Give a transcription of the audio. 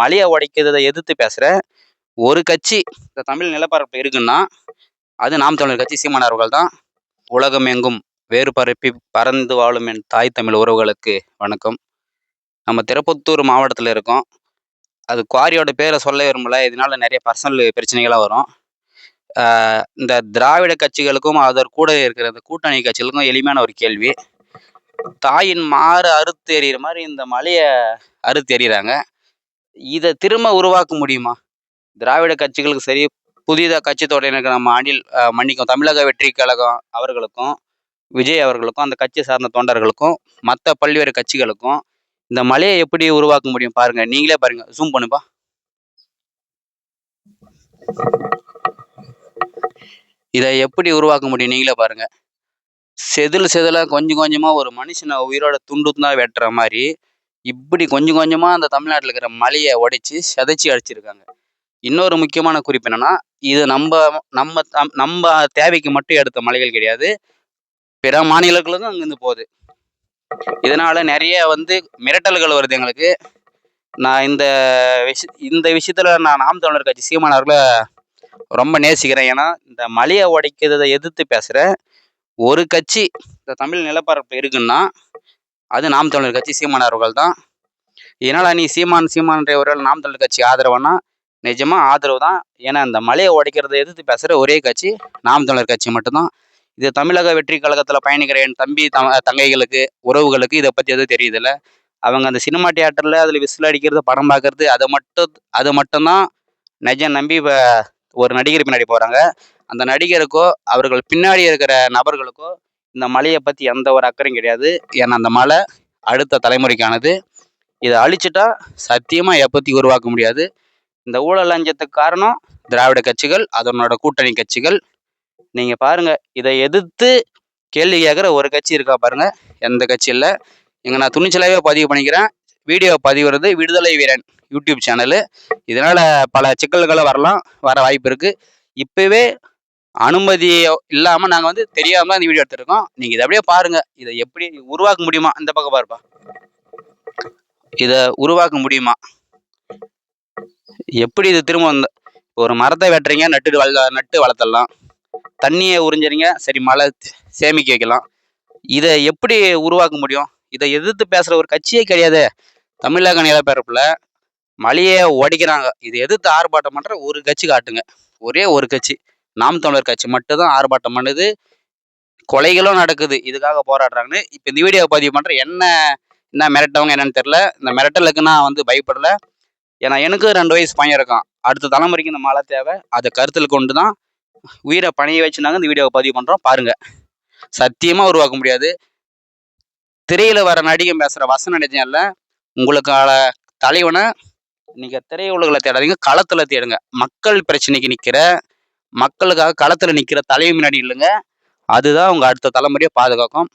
மலையை உடைக்கிறதை எதிர்த்து பேசுகிற ஒரு கட்சி இந்த தமிழ் நிலப்பரப்பு இருக்குன்னா அது நாம் தமிழர் கட்சி சீமானவர்கள் தான். உலகம் எங்கும் வேறு பரப்பி பறந்து வாழும் என் தாய் தமிழ் உறவுகளுக்கு வணக்கம். நம்ம திருப்பத்தூர் மாவட்டத்தில் இருக்கோம். அது குவாரியோட பேரை சொல்ல விரும்பல. இதனால நிறைய பர்சனல் பிரச்சனைகளாக வரும். இந்த திராவிட கட்சிகளுக்கும் அதர் கூட இருக்கிற இந்த கூட்டணி கட்சிகளுக்கும் எளிமையான ஒரு கேள்வி. தாயின் மாறு அறுத்து எறிகிற மாதிரி இந்த மலையை அறுத்து எறிகிறாங்க இதை திரும்ப உருவாக்க முடியுமா? திராவிட கட்சிகளுக்கு சரி புதிதாக கட்சி தொடங்கியிருக்கிற நம்ம அணில் மன்னிக்கும் தமிழக வெற்றி கழகம் அவர்களுக்கும் விஜய் அவர்களுக்கும் அந்த கட்சி சார்ந்த தொண்டர்களுக்கும் மற்ற பல்வேறு கட்சிகளுக்கும் இந்த மலையை எப்படி உருவாக்க முடியும் பாருங்க. நீங்களே பாருங்க. ஜூம் பண்ணுப்பா. இதை எப்படி உருவாக்க முடியும் நீங்களே பாருங்க. செதில் செதில கொஞ்சம் கொஞ்சமா ஒரு மனுஷனை உயிரோட துண்டு துண்டா வெட்டுற மாதிரி இப்படி கொஞ்சம் கொஞ்சமாக அந்த தமிழ்நாட்டில் இருக்கிற மலையை உடைச்சு சிதைச்சி அடிச்சிருக்காங்க. இன்னொரு முக்கியமான குறிப்பு என்னன்னா இது நம்ம நம்ம தம்- நம்ம தேவைக்கு மட்டும் எடுத்த மலைகள் கிடையாது. பிற மாநிலங்களுக்கும் அங்கேருந்து போகுது. இதனால் நிறைய வந்து மிரட்டல்கள் வருது எங்களுக்கு. நான் இந்த விஷய இந்த விஷயத்தில் நான் நாம் தமிழர் கட்சி சீமானவர்களை ரொம்ப நேசிக்கிறேன். ஏன்னா இந்த மலையை உடைக்கிறதை எதிர்த்து பேசுகிற ஒரு கட்சி இந்த தமிழ் நிலப்பரப்பு இருக்குன்னா அது நாம் தமிழர் கட்சி சீமானவர்கள் தான் இதனால் நீ சீமான் சீமான்றவர்கள் நாம் தமிழர் கட்சி ஆதரவுனா? நிஜமா ஆதரவு தான் ஏன்னா இந்த மலையை உடைக்கிறது எதிர்த்து பேசுகிற ஒரே கட்சி நாம் தமிழர் கட்சி மட்டும்தான். இது தமிழக வெற்றி கழகத்தில் பயணிக்கிற என் தம்பி தங்கைகளுக்கு உறவுகளுக்கு இதை பற்றி எதுவும் தெரியுதில்ல. அவங்க அந்த சினிமா தியேட்டரில் அதில் விசில் அடிக்கிறது படம் பார்க்கறது அதை மட்டும் அது மட்டும்தான் நிஜம் நம்பி இப்போ ஒரு நடிகர் பின்னாடி போகிறாங்க அந்த நடிகருக்கோ அவர்கள் பின்னாடி இருக்கிற நபர்களுக்கோ இந்த மலையை பற்றி எந்த ஒரு அக்கறையும் கிடையாது. ஏன்னா அந்த மலை அடுத்த தலைமுறைக்கானது. இதை அழிச்சிட்டா சத்தியமாக எப்பத்தி உருவாக்க முடியாது. இந்த ஊழல் லஞ்சத்துக்கு காரணம் திராவிட கட்சிகள் அதனோட கூட்டணி கட்சிகள். நீங்கள் பாருங்கள் இதை எதிர்த்து கேள்வி கேட்குற ஒரு கட்சி இருக்கா பாருங்கள் எந்த கட்சி இல்லை. இங்கே நான் துணிச்சலாகவே பதிவு பண்ணிக்கிறேன். வீடியோ பதிவுறது விடுதலை வீரன் யூடியூப் சேனலு. இதனால் பல சிக்கல்களை வரலாம் வர வாய்ப்பு இருக்குது இப்போவே அனுமதி இல்லாமல் நாங்கள் வந்து தெரியாமல் இந்த வீடியோ எடுத்துருக்கோம். நீங்கள் இதை அப்படியே பாருங்கள் இதை எப்படி உருவாக்க முடியுமா? இந்த பக்கம் பாருப்பா. இதை உருவாக்க முடியுமா? எப்படி இது திரும்ப வந்த ஒரு மரத்தை வெட்டுறீங்க நட்டு வள நட்டு வளர்த்தலாம். தண்ணியை உறிஞ்சுறீங்க சரி மழை சேமிக்க வைக்கலாம். இதை எப்படி உருவாக்க முடியும்? இதை எதிர்த்து பேசுகிற ஒரு கட்சியே கிடையாது. தமிழக நிலப்பரப்பில் மலையை உடைக்கிறாங்க. இதை எதிர்த்து ஆர்ப்பாட்டம் பண்ணுற ஒரு கட்சி காட்டுங்க. ஒரே ஒரு கட்சி. நாம் தமிழர் கட்சி மட்டும்தான் ஆர்ப்பாட்டம் பண்ணுது. கொலைகளும் நடக்குது. இதுக்காக போராடுறாங்கன்னு இப்போ இந்த வீடியோ பதிவு பண்ணுற என்ன என்ன மிரட்டவங்க என்னன்னு தெரில இந்த மிரட்டலுக்கு நான் வந்து பயப்படல. ஏன்னா எனக்கு ரெண்டு வயசு பையன் இருக்கான். அடுத்த தலைமுறைக்கு இந்த மழை தேவை. அதை கருத்தில் கொண்டு தான் உயிரை பணிய வச்சுனாங்க. இந்த வீடியோவை பதிவு பண்ணுறோம் பாருங்கள் சத்தியமாக உருவாக்க முடியாது. திரையில் வர நடிகன் பேசுகிற வசன நிஜம்ல உங்களுக்கான தலைவனை நீங்கள் திரையுலகில் தேடாதீங்க. களத்தில் தேடுங்க. மக்கள் பிரச்சனைக்கு நிற்கிற மக்களுக்காக களத்தில் நிற்கிற தலைமை முன்னாடி இல்லைங்க அதுதான் உங்கள் அடுத்த தலைமுறையை பாதுகாக்கும்.